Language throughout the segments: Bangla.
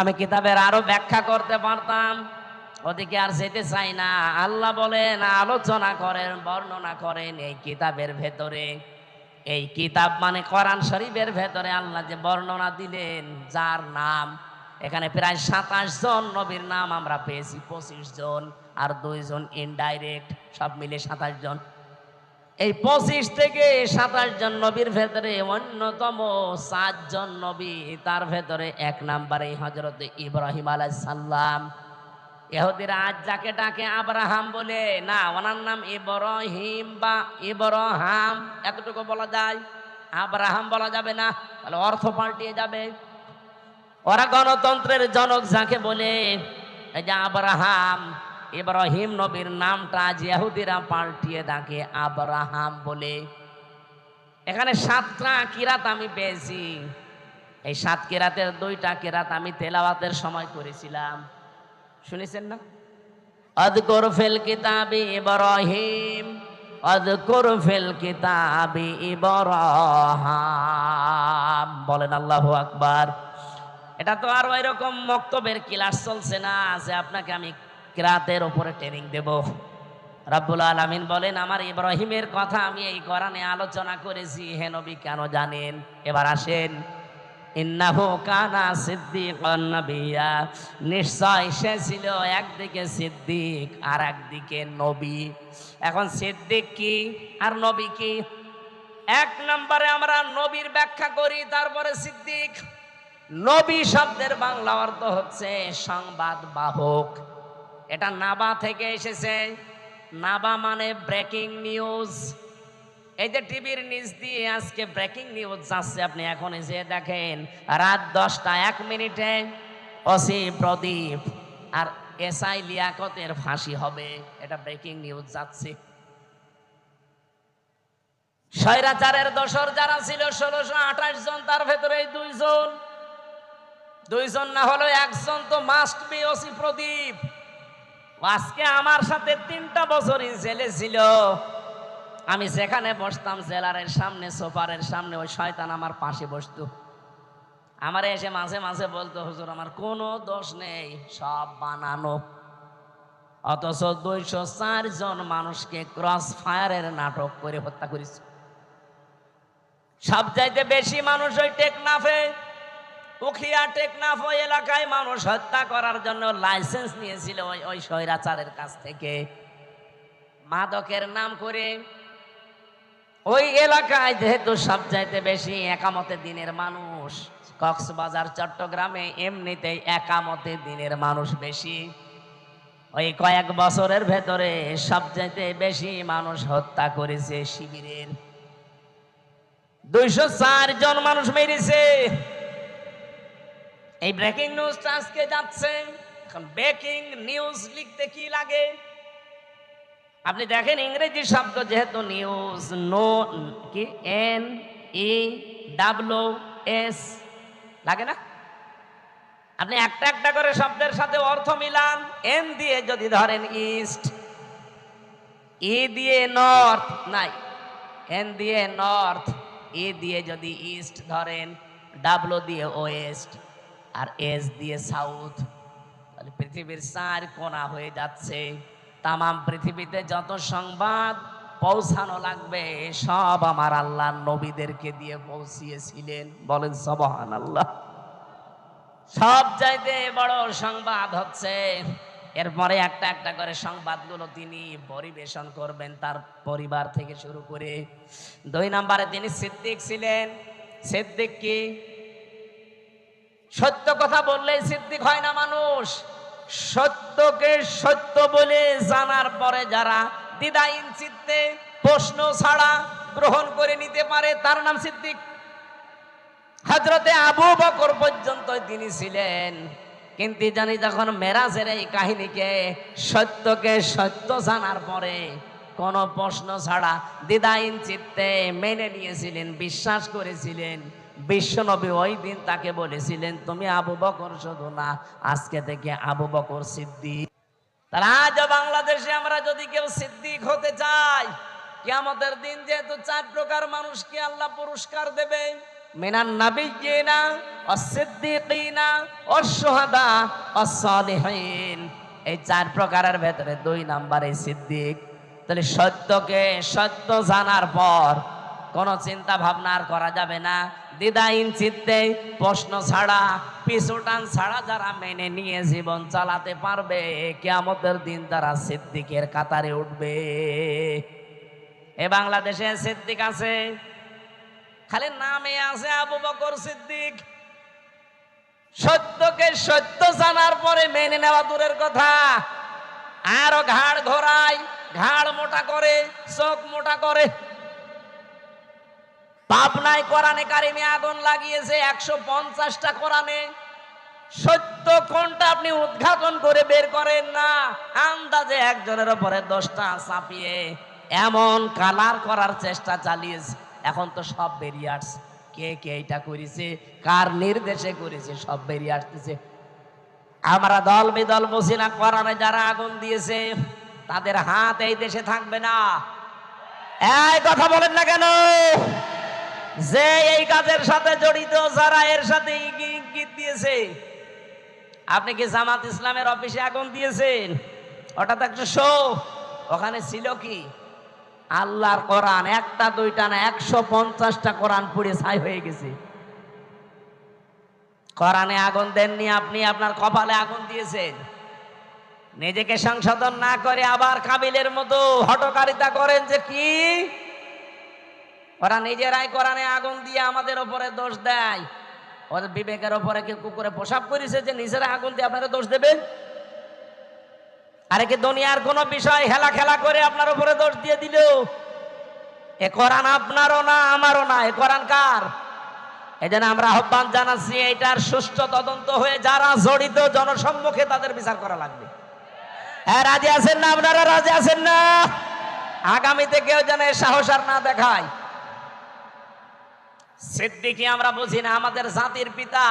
আমি কিতাবের আরও ব্যাখ্যা করতে পারতাম। ওদিকে আর যেতে চাই না। আল্লাহ বলেন, আলোচনা করেন, বর্ণনা করেন এই কিতাবের ভেতরে। এই কিতাব মানে কোরআন শরীফের ভেতরে আল্লাহ যে বর্ণনা দিলেন, যার নাম, এখানে প্রায় সাতাশ জন নবীর নাম আমরা পেয়েছি, পঁচিশ জন আর দুইজন ইনডাইরেক্ট সব মিলে সাতাশ জন। এই পঁচিশ থেকে সাতাশ জন নবীর ভেতরে, অন্যতম সাতজন নবী, তার ভেতরে এক নাম্বারে হজরত ইব্রাহিম আলাইসাল্লাম এহুদিরা আজ যাকে ডাকে আব্রাহাম বলে, না, ওনার নাম ইব্রাহিম বা ইব্রাহাম। এতটুকু বলা যায়। আব্রাহাম বলা যাবে না, তাহলে অর্থ পাল্টিয়ে যাবে। ওরা গণতন্ত্রের জনক যাকে বলে, এই যে আব্রাহাম ইব্রাহিম নবীর নামটা জিয়াহুদিরা পাল্টিয়ে ডাকে আব্রাহাম বলে, এখানে সাতটা কিরাত আমি পেয়েছি। এই সাত কিরাতের দুইটা কিরাত আমি তেলাওয়াতের সময় করেছিলাম। শুনেছেন না? অদকর ফেল কিতাবি ইব্রাহিম অদকর ফেল কিতাবি ইব্রাহাম। বলেন আল্লাহু আকবার। এটা তো আর এরকম মক্তবের ক্লাস চলছে না যে আপনাকে আমি কিরাতের ওপরে ট্রেনিং দেব। রাব্বুল আলামিন বলেন, আমার ইব্রাহিমের কথা আমি এই কোরআনে আলোচনা করেছি। হে নবী, কেন জানেন? এবার আসেন। কানা নিশ্চয় সে ছিল একদিকে সিদ্দিক আর একদিকে নবী। এখন সিদ্দিক কি আর নবী কি? এক নম্বরে আমরা নবীর ব্যাখ্যা করি, তারপরে সিদ্দিক। নবী শব্দের বাংলা অর্থ হচ্ছে সংবাদ বাহক এটা নাবা থেকে এসেছে। নাবা মানে ব্রেকিং নিউজ এই যে টিভির নিচ দিয়ে আজকে ব্রেকিং নিউজ যাচ্ছে, আপনি এখন যে দেখেন, রাত দশটা এক মিনিটে অসি প্রদীপ আর এসআই লিয়াকতের ফাঁসি হবে, এটা ব্রেকিং নিউজ যাচ্ছে। স্বৈরাচারের দশর যারা ছিল, ষোলোশো আঠাশ জন, তার ভেতরে দুইজন। দুইজন না হলেও একজন তো মাস্ট বি ওসি প্রদীপ। আজকে আমার সাথে তিনটা বছরই জেলে ছিল। আমি যেখানে বসতাম, জেলারের সামনে, সোফারের সামনে, ওই শয়তান আমার পাশে বসতো। আমার এসে মাঝে মাঝে বলতো, হুজুর, আমার কোনো দোষ নেই, সব বানানো। অথচ দুইশো চার জন মানুষকে ক্রস ফায়ারের নাটক করে হত্যা করেছে। সব চাইতে বেশি মানুষ ওই টেকনাফে উখিয়া টেকনাফ ওই এলাকায় মানুষ হত্যা করার জন্য লাইসেন্স নিয়েছিল ওই ওই স্বৈরাচারের কাছ থেকে। মাদকের নাম করে ওই এলাকায় যেহেতু সব চাইতে বেশি একামতে দিনের মানুষ, কক্সবাজার, চট্টগ্রামে এমনিতেই একামতে দিনের মানুষ বেশি। ওই কয়েক বছরের ভেতরে সবচাইতে বেশি মানুষ হত্যা করেছে শিবিরের। দুইশো চার জন মানুষ মেরেছে। এই ব্রেকিং নিউজটা আজকে যাচ্ছে। এখন ব্রেকিং নিউজ লিখতে কি লাগে? আপনি দেখেন ইংরেজি শব্দ যেহেতু নিউজ নো কি? এন ই ডাব্লু এস লাগে না? আপনি একটা একটা করে শব্দের সাথে অর্থ মিলান। এন দিয়ে যদি ধরেন ইস্ট ই দিয়ে নর্থ নাই। এন দিয়ে নর্থ ই দিয়ে যদি ইস্ট ধরেন ডাব্লু দিয়ে ওয়েস্ট আর এস দিয়ে সাউথ। তাহলে পৃথিবীর চার কোণা হয়ে যাচ্ছে। তামাম পৃথিবীতে যত সংবাদ পৌঁছানো লাগবে, সব আমার আল্লাহ নবীদেরকে দিয়ে পৌঁছিয়েছিলেন। বলেন সবহান আল্লাহ সব চাইতে বড় সংবাদ হচ্ছে, এরপরে একটা একটা করে সংবাদগুলো তিনি পরিবেশন করবেন তার পরিবার থেকে শুরু করে। দুই নম্বরে তিনি সিদ্দিক ছিলেন। সিদ্দিক কি? সত্য কথা বললেই সিদ্দিক হয় না মানুষ। সত্যকে সত্য বলে জানার পরে যারা দ্বিধাহীন চিত্তে প্রশ্ন ছাড়া গ্রহণ করে নিতে পারে, তার নাম সিদ্দিক। হজরতে আবু বকর পর্যন্ত তিনি ছিলেন। কিন্তু জানি যখন মেরাজের এই কাহিনীকে সত্যকে সত্য জানার পরে কোনো প্রশ্ন ছাড়া দ্বিধাহীন চিত্তে মেনে নিয়েছিলেন, বিশ্বাস করেছিলেন বিশ্বনবী ওই দিন তাকে বলেছিলেন, তুমি আবু বকর শুধু না, আজকে থেকে আবু বকর সিদ্দিক। আজ বাংলাদেশে আমরা যদি কেউ সিদ্দিক হতে চাই, কিয়ামতের দিন যেহেতু চার প্রকার মানুষকে আল্লাহ পুরস্কার দেবে অস-শুহাদা এই চার প্রকারের ভেতরে দুই নাম্বারে সিদ্দিক। তাহলে সত্যকে সত্য জানার পর কোনো চিন্তা ভাবনা আর করা যাবে না। দ্বিধাহীন চিত্তে প্রশ্ন ছাড়া, পিছুটান ছাড়া যারা মেনে নিয়ে জীবন চালাতে পারবে, কেয়ামতের দিন তারা সিদ্দিকের কাতারে উঠবে। এ বাংলাদেশে সিদ্দিক আছে, খালি নামে আছে আবু বকর সিদ্দিক। সত্যকে সত্য জানার পরে মেনে নেওয়া দূরের কথা। আরও ঘাড় ঘোরায়, ঘাড় মোটা করে, চোখ মোটা করে। পাবনায় কোরআনে কারিমে আগুন লাগিয়েছে, একশো পঞ্চাশটা কোরআনে। সত্য কোনটা আপনি উদ্ঘাটন করে বের করেন না, আন্দাজে একজনের উপরে দশটা চাপিয়ে এমন কালার করার চেষ্টা চালিয়েছে। এখন তো সব বেরিয়ে আসছে। কে কে এটা করেছে, কার নির্দেশে করেছে, সব বেরিয়ে আসতেছে। আমরা দল বিদল বসি না, কোরআনে যারা আগুন দিয়েছে, তাদের হাত এই দেশে থাকবে না। এই কথা বলেন না কেন? যে এই কাজের সাথে জড়িত, যারা এর সাথে ইঙ্গি- ইঙ্গিত দিয়েছে। আপনি কি জামাত ইসলামের অফিসে আগুন দিয়েছেন? তো একটা শো। ওখানে ছিল কি? আল্লাহর কোরআন, একটা, দুইটা না, একশো পঞ্চাশটা কোরআন পুড়ে ছাই হয়ে গেছে। কোরআনে আগুন দেননি আপনি, আপনার কপালে আগুন দিয়েছেন। নিজেকে সংশোধন না করে আবার কাবিলের মতো হটকারিতা করেন যে কি? ওরা নিজেরাই কোরআনে আগুন দিয়ে আমাদের ওপরে দোষ দেয়। ওদের বিবেকের ওপরে কি কুকুরে পোশাক করেছে যে নিজেরা আগুন দিয়ে আপনারা দোষ দেবে আরে কি দুনিয়ার কোন বিষয় হেলা খেলা করে আপনার উপরে দোষ দিয়ে দিল? এ কোরআন আপনারও না, আমারও না, এ কোরআন কার? এই জন্য আমরা আহ্বান জানাচ্ছি এটার সুষ্ঠু তদন্ত হয়ে যারা জড়িত জনসম্মুখে তাদের বিচার করা লাগবে। হ্যাঁ রাজি আছেন না আপনারা? রাজি আছেন না? আগামীতে কেউ যেন সাহস আর না দেখায়। সিদ্দিকি আমরা বুঝি না, আমাদের জাতির পিতা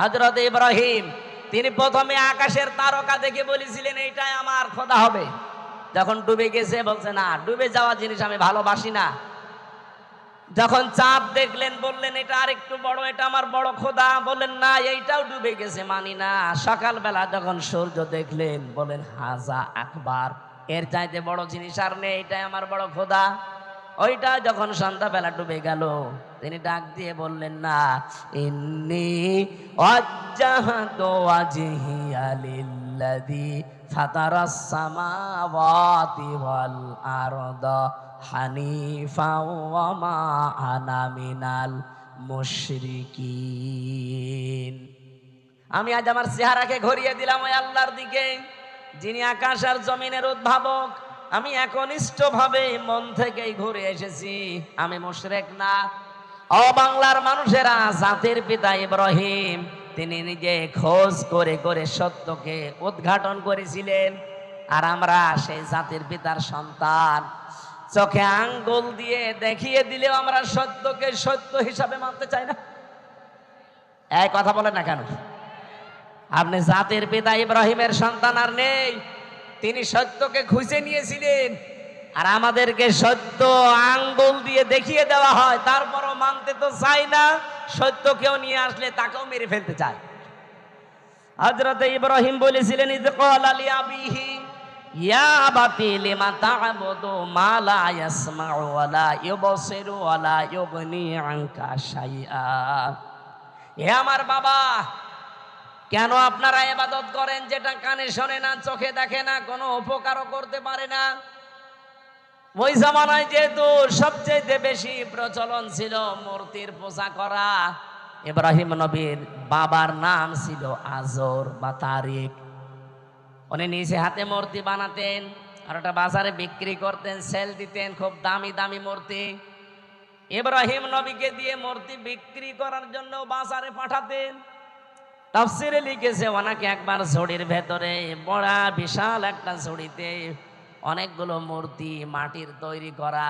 হজরত ইব্রাহিম। তিনি প্রথমে আকাশের তারকা দেখে বলেছিলেন, এইটাই আমার, খোদা হবে। যখন ডুবে গেছে, বলছে, না, ডুবে যাওয়া জিনিস আমি ভালোবাসি না। যখন চাঁদ দেখলেন, বললেন, এটা আরেকটু বড়, এটা আমার বড় খোদা। বললেন, না, এইটাও ডুবে গেছে, মানি না। সকালবেলা যখন সূর্য দেখলেন বলেন হাজা আকবার, এর চাইতে বড় জিনিস আর নেই, এটাই আমার বড় খোদা। ওইটা যখন সন্ধ্যাবেলা ডুবে গেল তিনি ডাক দিয়ে বললেন, না, ইন্নি ওয়াজ্জাহাতু ওয়াজহিয়া লিল্লাযী ফাতারাস সামাওয়াতি ওয়াল আরদা হানিফা ওয়া মা আনা মিনাল মুশরিকিন। আমি আজ আমার চেহারাকে ঘুরিয়ে দিলাম ওই আল্লাহর দিকে, যিনি আকাশ আর জমিনের উদ্ভাবক। আমি একনিষ্ঠ ভাবে মন থেকেই ঘুরে এসেছি। আমি মুশরেক না ও বাংলার মানুষেরা, জাতির পিতা ইব্রাহিম, তিনি নিজে খোঁজ করে করে সত্যকে উদ্ঘাটন করেছিলেন। আর আমরা সেই জাতির পিতার সন্তান। চোখে আঙ্গুল দিয়ে দেখিয়ে দিলেও আমরা সত্যকে সত্য হিসাবে মানতে চাই না। এক কথা বলেন না কেন? আপনি জাতির পিতা ইব্রাহিমের সন্তান আর নেই। তিনি সত্যকে খুঁজে নিয়েছিলেন। আর আমাদেরকে সত্য আঙ্গুল দিয়ে দেখিয়ে দেওয়া হয়, তারপরও মানতে তো চাই না। সত্য কেউ নিয়ে আসলে তাকেও মেরে ফেলতে চায়। হযরত ইব্রাহিম বলেছিলেন ইদ ক্বালা লি আবিহি, ইয়া তা'বুদু মা লা ইয়াসমা'ু ওয়া লা ইউবসিরু ওয়া লা ইউগনি আনকা শাইআ। হে আমার বাবা, কেন আপনারা ইবাদত করেন যেটা কানে শোনে না, চোখে দেখে না, কোনো উপকারও করতে পারে না? ওই জামানায় যেহেতু সবচেয়ে বেশি প্রচলন ছিল মূর্তির পূজা করা, ইব্রাহিম নবীর বাবার নাম ছিল আজর বা তারিক উনি নিজে হাতে মূর্তি বানাতেন, আর ওটা বাজারে বিক্রি করতেন, সেল দিতেন, খুব দামি দামি মূর্তি। ইব্রাহিম নবীকে দিয়ে মূর্তি বিক্রি করার জন্য বাজারে পাঠাতেন। তাফসিরে লিখেছে, ওনাকে একবার ঝুড়ির ভেতরে বড়া বিশাল একটা ঝুড়িতে অনেকগুলো মূর্তি, মাটির তৈরি করা।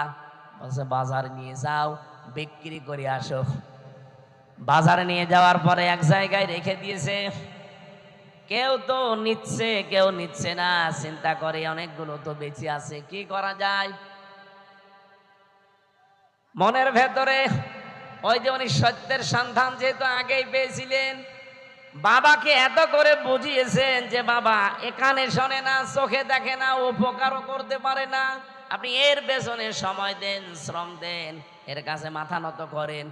বলছে, বাজার নিয়ে যাও, বিক্রি করে আসো। বাজারে নিয়ে যাওয়ার পরে এক জায়গায় রেখে দিয়েছে। কেউ তো নিচ্ছে, কেউ নিচ্ছে না। চিন্তা করে অনেকগুলো তো বেঁচে আছে, কি করা যায়? মনের ভেতরে ওই যে উনি সত্যের সন্ধান যেহেতু আগেই পেয়েছিলেন বাবাকে এত করে বুঝিয়েছেন যে বাবা, এখানে শোনে না, চোখে দেখে না, উপকারও করতে পারে না। আপনি এর পেছনে সময় দেন, শ্রম দেন, এর কাছে মাথা নত করেন।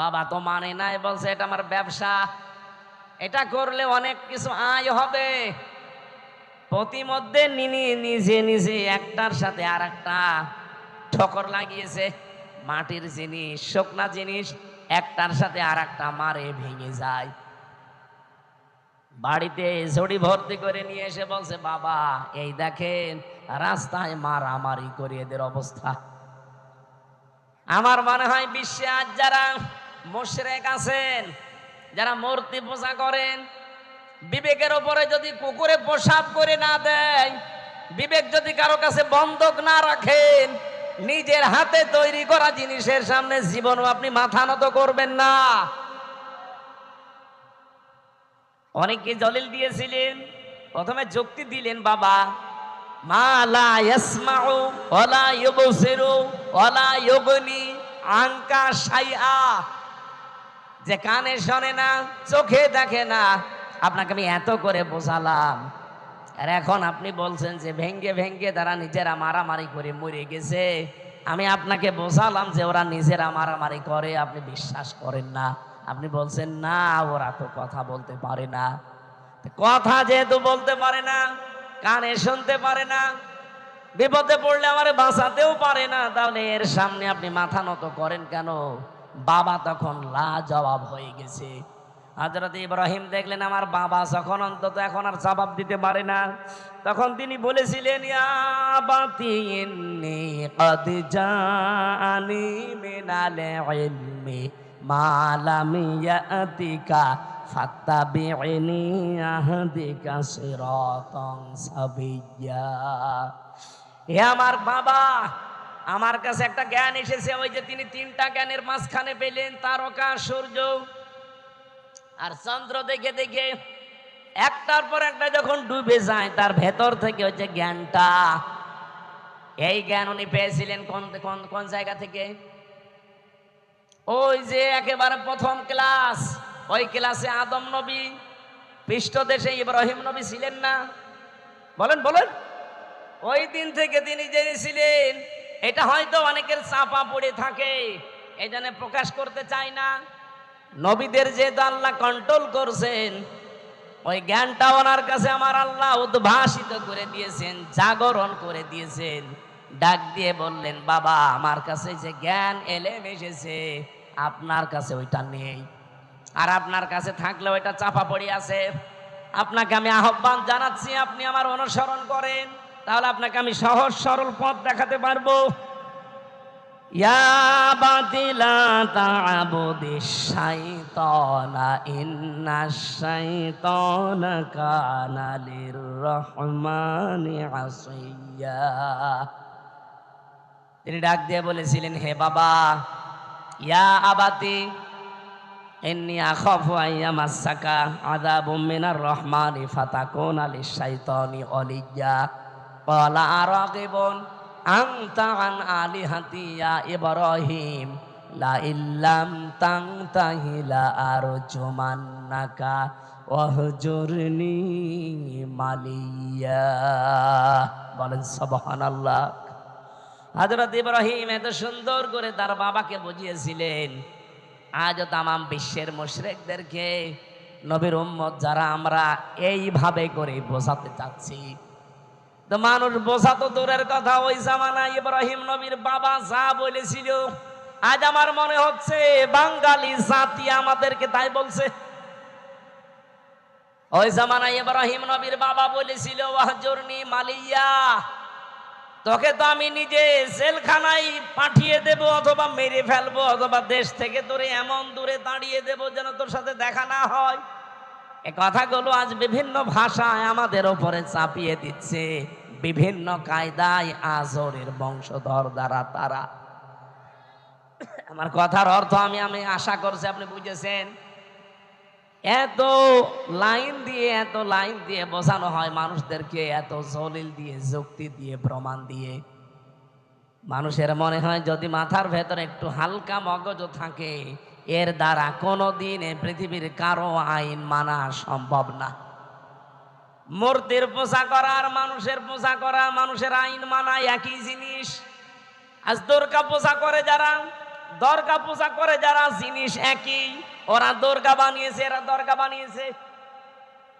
বাবা তো মানে নাই বলছে, এটা আমার ব্যবসা। এটা করলে অনেক কিছু আয় হবে। প্রতিমধ্যে নিনি, নিজে নিজে একটার সাথে আর একটা ঠকর লাগিয়েছে। মাটির জিনিস, শুকনা জিনিস, একটার সাথে আর একটা মারে ভেঙে যায়। বাড়িতে ঝড়ি ভর্তি করে নিয়ে এসে বলছে, বাবা, এই দেখেন, রাস্তায় মারামারি করে এদের অবস্থা। আমার মনে হয় বিশ্বে আজ যারা মুশরেক আছেন, যারা মূর্তি পূজা করেন, বিবেকের ওপরে যদি কুকুরে প্রসাব করে না দেয়, বিবেক যদি কারও কাছে বন্ধক না রাখেন, নিজের হাতে তৈরি করা জিনিসের সামনে জীবনও আপনি মাথা নত করবেন না। অনেকে দলিল দিয়েছিলেন, প্রথমে যুক্তি দিলেন, বাবা, মা লা ইয়াসমাউ ওয়ালা ইউবসিরু ওয়ালা ইউগনি আনকা শাইআ। যে কানে শোনে না, চোখে দেখে না, আপনাকে আমি এত করে বোঝালাম। আর এখন আপনি বলছেন যে ভেঙ্গে ভেঙ্গে তারা নিজেরা মারামারি করে মরে গেছে। আমি আপনাকে বোঝালাম যে ওরা নিজেরা মারামারি করে, আপনি বিশ্বাস করেন না। আপনি বলছেন, না, ওরা তো কথা বলতে পারে না। কথা যেহেতু বলতে পারে না, কানে শুনতে পারে না, বিপদে পড়লে আমার বাঁচাতেও পারে না, তাহলে এর সামনে আপনি মাথা নত করেন কেন? বাবা তখন লা জবাব হয়ে গেছে। হজরত ইব্রাহিম দেখলেন, আমার বাবা যখন অন্তত এখন আর জবাব দিতে পারে না। তখন তিনি বলেছিলেন, "ইয়া আবাতি ইন্নী কদ জাআনি মিনাল ইলমি মা লাম ইয়াতিকা ফাত্তাবি'নি আহদিকা সিরাতান সাবিয়্যা হে আমার বাবা, আমার কাছে একটা জ্ঞান এসেছে, ওই যে তিনি তিনটা জ্ঞানের মাঝখানে পেলেন, তারকা, সূর্য আর চন্দ্র দেখে দেখে একটার পর একটা যখন ডুবে যায়, তার ভেতর থেকে যে জ্ঞানটা, এই জ্ঞান উনি পেয়েছিলেন কোন কোন জায়গা থেকে? ওই যে একেবারে প্রথম ক্লাস, ওই ক্লাসে আদম নবী, পৃষ্ঠদেশে ইব্রাহিম নবী ছিলেন না। বলেন বলেন। ওই দিন থেকে তিনি জেনেছিলেন এটা হয়তো অনেকের চাপা পড়ে থাকে, এই জন্য প্রকাশ করতে চায় না। নবীদের যেহেতু আল্লাহ কন্ট্রোল করছেন, ওই জ্ঞানটা ওনার কাছে আমার আল্লাহ উদ্ভাসিত করে দিয়েছেন, জাগরণ করে দিয়েছেন। ডাক দিয়ে বললেন, বাবা, আমার কাছে যে জ্ঞান এলেম এসেছে আপনার কাছে ওইটা নেই। আর আপনার কাছে থাকলে ওইটা চাপা পড়ে আছে। আপনাকে আমি আহ্বান জানাচ্ছি, আপনি আমার অনুসরণ করেন। তাহলে আপনাকে আমি সহজ সরল পথ দেখাতে পারব। তিনি ডাক দিয়ে বলেছিলেন, হে বাবা ইয়া আবাতি এমনি আখাফু আইয়ামাসাকা আযাবুম মিনার রহমানি ফাতাকুনা লিশ-শাইতানি ওয়ালিয়্যা ক্বালা আরাগিবুন, আনতা আন আলিহাতি ইয়া ইব্রাহিম, লা ইল্লাম তানতাহি লা আরজুমান্নাকা, ওয়াহজুরনি মালিয়া। বলেন, সুবহানাল্লাহ। হযরত ইব্রাহিম এত সুন্দর করে তার বাবাকে বুঝিয়েছিলেন আজও তামাম বিশ্বের মুশরিকদেরকে নবীর উম্মত যারা আমরা এইভাবে করে বোঝাতে চাচ্ছি। তো মানুষ বোঝা তো দূরের কথা, ওই জামানা ইব্রাহিম নবীর বাবা যা বলেছিল, আজ আমার মনে হচ্ছে বাঙালি জাতি আমাদেরকে তাই বলছে। ওই জামানা ইব্রাহিম নবীর বাবা বলেছিল, ওয়াহজুরনি মালিয়া। তোকে তো আমি নিজে জেলখানায় পাঠিয়ে দেব অথবা মেরে ফেলব অথবা দেশ থেকে তোরে এমন দূরে দাঁড়িয়ে দেব যেন তোর সাথে দেখা না হয়। এ কথাগুলো আজ বিভিন্ন ভাষায় আমাদের ওপরে চাপিয়ে দিচ্ছে। বিভিন্ন কায়দায় আজরের বংশধর দ্বারা তারা। আমার কথার অর্থ আমি আমি আশা করছি আপনি বুঝেছেন। এত লাইন দিয়ে, এত লাইন দিয়ে বোঝানো হয় মানুষদেরকে, এত জলিল দিয়ে, যুক্তি দিয়ে, প্রমাণ দিয়ে। মানুষের মনে হয় যদি মাথার ভেতরে একটু হালকা মগজ থাকে, এর দ্বারা কোনো দিন পৃথিবীর কারও আইন মানা সম্ভব না। মূর্তির পূজা করা আর মানুষের পূজা করা, মানুষের আইন মানা একই জিনিস। আজ দুর্গা পূজা করে যারা দর্গা পূজা করে যারা জিনিস একই, ওরা দুর্গা বানিয়েছে, এরা দর্গা বানিয়েছে।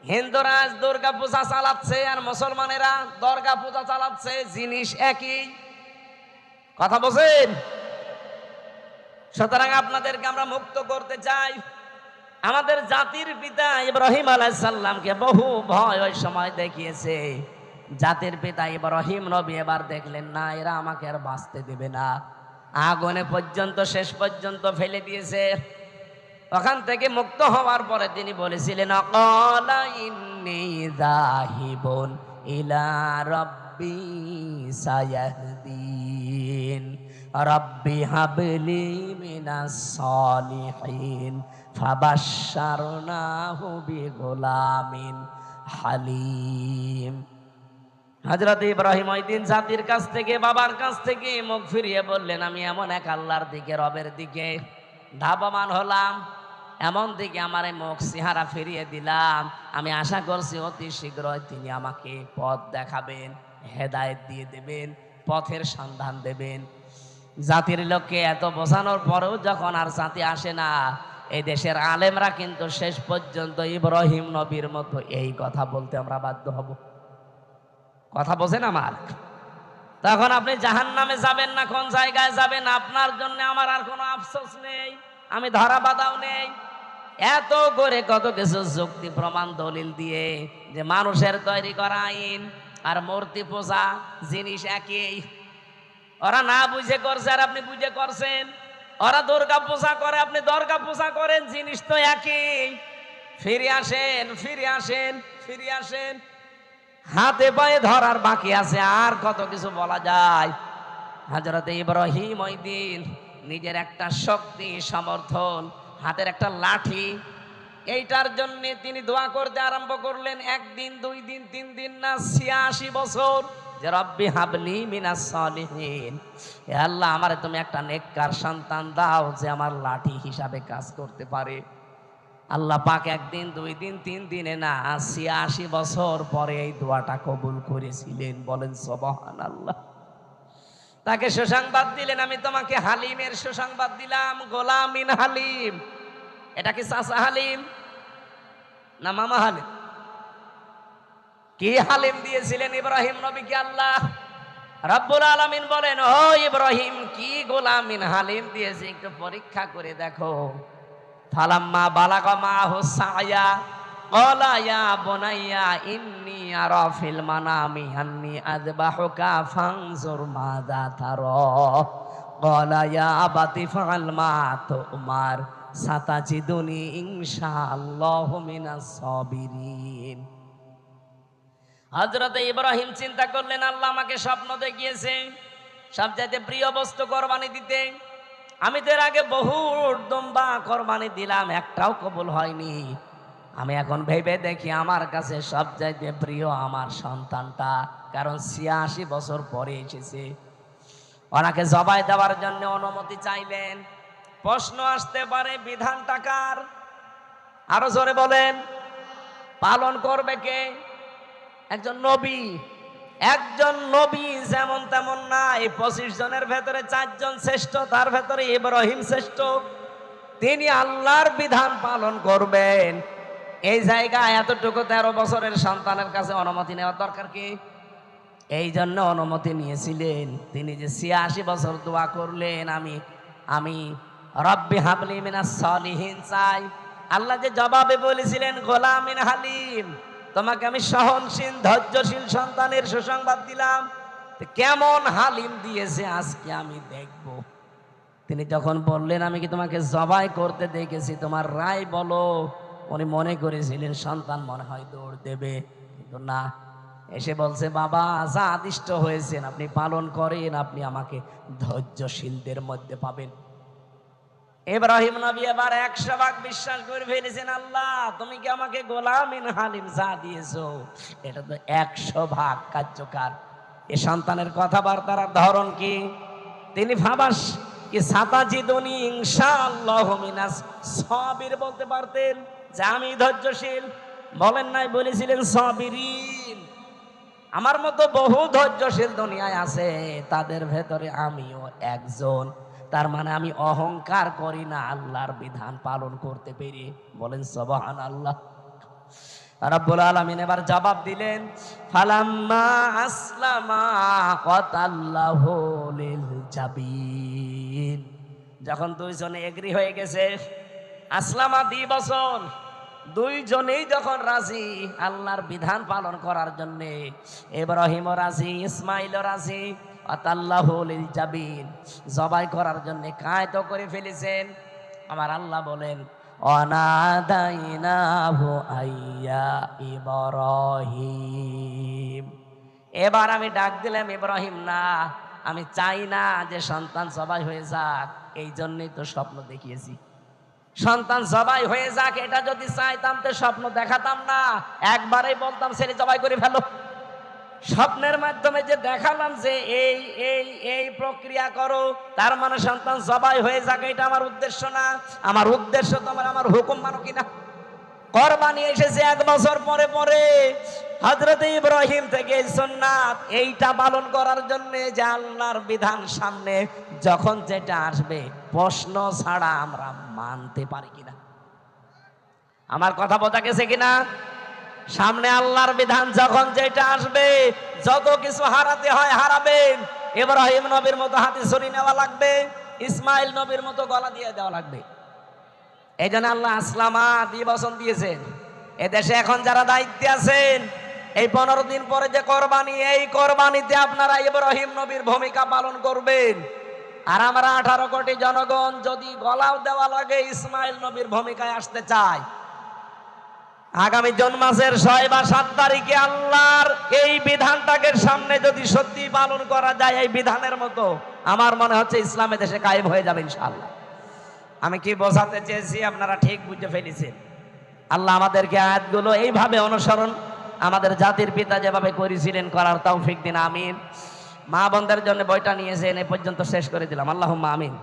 হিন্দুরা দুর্গা পূজা চালাচ্ছে আর মুসলমানেরা দর্গা পূজা চালাচ্ছে, জিনিস একই। কথা বলছেন? সুতরাং আপনাদেরকে আমরা মুক্ত করতে চাই। আমাদের জাতির পিতা ইব্রাহিম আলাইসাল্লামকে বহু ভয় ওই সময় দেখিয়েছে। জাতির পিতা ইব্রাহিম নবী এবার দেখলেন, না, এরা আমাকে আর বাঁচতে দেবে না। আগুনে পর্যন্ত, শেষ পর্যন্ত ফেলে দিয়েছে। ওখান থেকে মুক্ত হওয়ার পরে তিনি বলেছিলেন, অকলা ইন্নি যাহিবুন ইলা রব্বি সায়াহদিন। রব্বি হাবলি মিনাস সলিহিন, ফাবাশশারনাহু বিগুলামিন হালিম। হজরত ইব্রাহিম ওই দিন জাতির কাছ থেকে, বাবার কাছ থেকে মুখ ফিরিয়ে বললেন, আমি এমন এক আল্লাহর দিকে, রবের দিকে ধাবমান হলাম। এমন দিকে আমার মুখ সিহারা ফিরিয়ে দিলাম। আমি আশা করছি অতি শীঘ্রই তিনি আমাকে পথ দেখাবেন, হেদায়েত দিয়ে দেবেন, পথের সন্ধান দেবেন। জাতির লোককে এত বোঝানোর পরেও যখন আর জাতি আসে না, এই দেশের আলেমরা কিন্তু শেষ পর্যন্ত ইব্রাহিম নবীর মতো এই কথা বলতে আমরা বাধ্য হব। কথা বোঝেন আমার? তখন আপনি জাহান নামে যাবেন না, কোন জায়গায় যাবেন? আপনার জন্য আমার আর কোনো আফসোস নেই, আমি ধরা বাধাও নেই। এত করে কত কিছু যুক্তি, প্রমাণ, দলিল দিয়ে যে মানুষের তৈরি করা আইন আর মূর্তি পূজা জিনিস একই। ওরা না বুঝে করছে আর আপনি বুঝে করছেন। ওরা দুর্গা পূজা করে, আপনি দুর্গা পূজা করেন, জিনিস তো একই। ফিরে আসেন ফিরে আসেন ফিরে আসেন। হাতে পায়ে ধরার বাকি আছে, আর কত কিছু বলা যায়? হাজরতে ইব্রাহিম ওই দিন নিজের একটা শক্তি, সমর্থন, হাতের একটা লাঠি, এইটার জন্য তিনি দোয়া করতে আরম্ভ করলেন, একদিন, দুই দিন, তিন দিন না, ছিয়াশি বছর। যে রব্বি হাবলি মিনাস সলিহিন। আল্লাহ আমারে তুমি একটা নেককার সন্তান দাও যে আমার লাঠি হিসাবে কাজ করতে পারে। আল্লাহ পাক একদিন, দুই দিন, তিন দিনে না ছিয়াশি বছর পরে এই দোয়াটা কবুল করেছিলেন। বলেন সবহান আল্লাহ তাকে সুসংবাদ দিলেন, আমি তোমাকে হালিমের সুসংবাদ দিলাম, গোলামিন হালিম। এটা কি চাচা হালিম? না মামা হালিম? কি হালিম দিয়েছিলেন ইব্রাহিম নবীকে আল্লাহ? রব্বুল আলামিন বলেন, ও ইব্রাহিম, কি গোলামিন হালিম দিয়েছে? একটু পরীক্ষা করে দেখো। ফালাম্মা বালাগা মাহু সায়া, ক্বালা ইয়া বুনাইয়া ইন্নী আরা ফিল মানামি আন্নী আযবাহুকা ফানজুর মাযা তারা ক্বালা ইয়া আবাতি ফাআল মা তুমার, সাতাজিদুনি ইনশাআল্লাহু মিনাস সাবিরিন। হযরত ইব্রাহিম চিন্তা করলেন, আল্লাহ আমাকে স্বপ্ন দেখিয়েছে, সবচাইতে প্রিয় বস্তু কোরবানি দিতে। আমি তো এর আগে বহু দম্বা কোরবানি দিলাম, একটাও কবুল হয়নি। আমি এখন ভেবে দেখি আমার কাছে সবচাইতে প্রিয় আমার সন্তানটা, কারণ ছিয়াশি বছর পরে এসেছে। ওনাকে জবাই দেওয়ার জন্য অনুমতি চাইলেন। প্রশ্ন আসতে পারে বিধান টাকার আরও জোরে বলেন, পালন করবে কে? একজন নবী। একজন নবী যেমন তেমন না, এই পঁচিশ জনের ভেতরে চারজন শ্রেষ্ঠ, তার ভেতরে ইব্রাহিম শ্রেষ্ঠ। তিনি আল্লাহর বিধান পালন করবেন। এই জায়গায় এতটুকু তেরো বছরের সন্তানের কাছে অনুমতি নেওয়ার দরকার কি? এই জন্য অনুমতি নিয়েছিলেন। তিনি যে ছিয়াশি বছর দোয়া করলেন, আমি আমি রব্বি হাবলি মিনাস সলিহীন, চাই। আল্লাহ যে জবাবে বলেছিলেন, গোলামিন হালিম তোমাকে আমি সহনশীল, ধৈর্যশীল সন্তানের সুসংবাদ দিলাম। কেমন হালিম দিয়েছে আজকে আমি দেখব। তিনি যখন বললেন, আমি কি তোমাকে জবাই করতে দেখেছি? তোমার রায় বলো। উনি মনে করেছিলেন, সন্তান মনে হয় দৌড় দেবে। কিন্তু না, এসে বলছে, বাবা, যা আদিষ্ট হয়েছেন, আপনি পালন করেন, আপনি আমাকে ধৈর্যশীলদের মধ্যে পাবেন। ইব্রাহিম নবী এবার একশো ভাগ বিশ্বাস করে ফেলেছেন, আল্লাহ, তুমি কি আমাকে গোলামিন হালিম যা দিয়েছ? এটা তো একশো ভাগ কার্যকার। এ সন্তানের কথাবার্তার ধরন কি? তিনি ফাবাস কি সাতাজিদনি ইনশাআল্লাহ মিনাস। সবির বলতে পারতেন যে আমি ধৈর্যশীল। বলেন নাই, বলেছিলেন, সবিরিন। আমার মতো বহু ধৈর্যশীল দুনিয়ায় আছে, তাদের ভেতরে আমিও একজন। তার মানে আমি অহংকার করি না আল্লাহর বিধান পালন করতে পেরে। বলেন সবহান আল্লাহ রাব্বুল আলামিন এবার জবাব দিলেন, ফালাম্মা আসলামা ওয়াতাল্লাহু লিল জাবিন। যখন দুইজনে এগ্রি হয়ে গেছে, আসলামা দুই বছর। দুইজনেই যখন রাজি আল্লাহর বিধান পালন করার জন্যে ইব্রাহিম রাজি ইসমাইল রাজি। জবাই করার জন্য কায়ত করে ফেলেছেন। আমার আল্লাহ বলেন এবার আমি ডাক দিলাম, ইব্রাহিম না, আমি চাই না যে সন্তান সবাই হয়ে যাক। এই জন্যই তো স্বপ্ন দেখিয়েছি। সন্তান সবাই হয়ে যাক, এটা যদি চাইতাম তো স্বপ্ন দেখাতাম না। একবারেই বলতাম ছেলে জবাই করে ফেলো। স্বপ্নের মাধ্যমে যে দেখালাম যে এই এই এই প্রক্রিয়া করো, তার মানে সন্তান জবাই হয়ে যাক, এটা আমার উদ্দেশ্য না। আমার উদ্দেশ্য তোমার আমার হুকুম মানো কিনা? কোরবানি এসেছে এক বছর পরে পরে। হজরত ইব্রাহিম থেকে এই সুন্নাত, এইটা পালন করার জন্য যে আল্লাহর বিধান সামনে, যখন যেটা আসবে, প্রশ্ন ছাড়া আমরা মানতে পারি কিনা? আমার কথা বোঝা গেছে কিনা? সামনে আল্লাহর বিধান যখন যেটা আসবে, যত কিছু হারাতে হয় হারাবেন। ইব্রাহিম নবীর মতো হাতে সরি নেওয়া লাগবে, ইসমাইল নবীর মতো গলা দিয়ে দেওয়া লাগবে। এই জন্য আল্লাহ আসলামা দিবসন দিয়েছেন। এদেশে এখন যারা দায়িত্বে আছেন, এই পনেরো দিন পরে যে কোরবানি, এই কোরবানিতে আপনারা ইব্রাহিম নবীর ভূমিকা পালন করবেন। আর আমরা আঠারো কোটি জনগণ যদি গলাও দেওয়া লাগে, ইসমাইল নবীর ভূমিকায় আসতে চায়। আগামী জন মাসের ছয় বা সাত তারিখে আল্লাহর এই বিধানটাকে সামনে যদি সত্যি পালন করা যায় এই বিধানের মতো, আমার মনে হচ্ছে ইসলামে দেশে কায়েম হয়ে যাবে ইনশাআল্লাহ। আমি কি বোঝাতে চেয়েছি আপনারা ঠিক বুঝে ফেলেছেন। আল্লাহ আমাদেরকে আয়াতগুলো এইভাবে অনুসরণ আমাদের জাতির পিতা যেভাবে করেছিলেন করার তৌফিক দিন, আমিন। মা বোনদের জন্য বইটা নিয়েছেন এ পর্যন্ত শেষ করে দিলাম। আল্লাহ আমিন।